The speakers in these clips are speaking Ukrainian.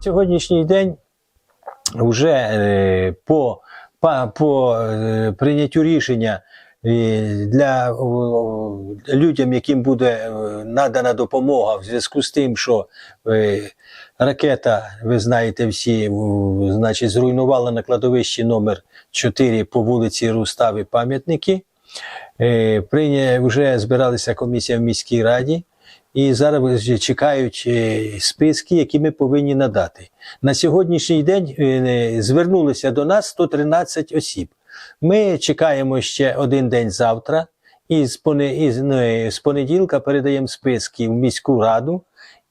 Сьогоднішній день вже е, по, по е, прийняттю рішення е, для людям, яким буде надана допомога в зв'язку з тим, що ракета, ви знаєте всі, значить, зруйнувала на кладовищі номер 4 по вулиці Рустави пам'ятники. Вже збиралася комісія в міській раді. І зараз чекають списки, які ми повинні надати. На сьогоднішній день е, звернулися до нас 113 осіб. Ми чекаємо ще один день завтра, і ну, з понеділка передаємо списки в міську раду,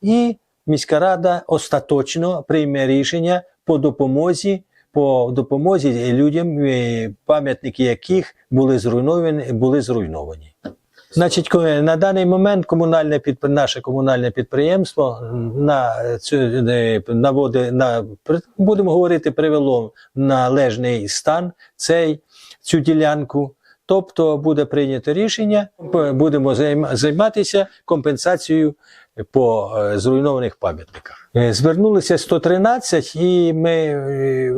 і міська рада остаточно прийме рішення по допомозі. По допомозі людям, е, пам'ятники яких були зруйновані, були зруйновані. Значить, на даний момент комунальне підп... наше комунальне підприємство на цю е, на при- будемо говорити, привело належний стан цей цю ділянку. Тобто буде прийнято рішення, будемо займа- займатися компенсацією по е, зруйнованих пам'ятниках. Е, Звернулися 113, і ми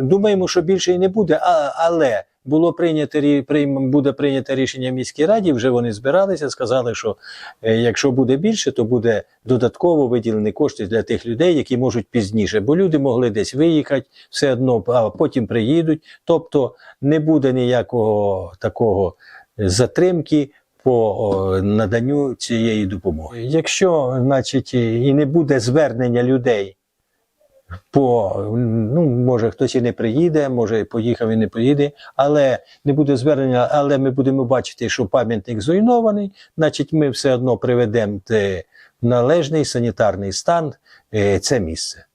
думаємо, що більше і не буде. Але було прийнято буде прийнято рішення міській раді. Вже вони збиралися, сказали, що е, якщо буде більше, то буде додатково виділені кошти для тих людей, які можуть пізніше, бо люди могли десь виїхати, все одно, а потім приїдуть. Тобто не буде ніякого такого е, затримки. По наданню цієї допомоги. Якщо, значить, і не буде звернення людей по ну, може хтось і не приїде, може поїхав і не поїде, але не буде звернення, але ми будемо бачити, що пам'ятник зруйнований, значить, ми все одно приведемо належний санітарний стан е, це місце.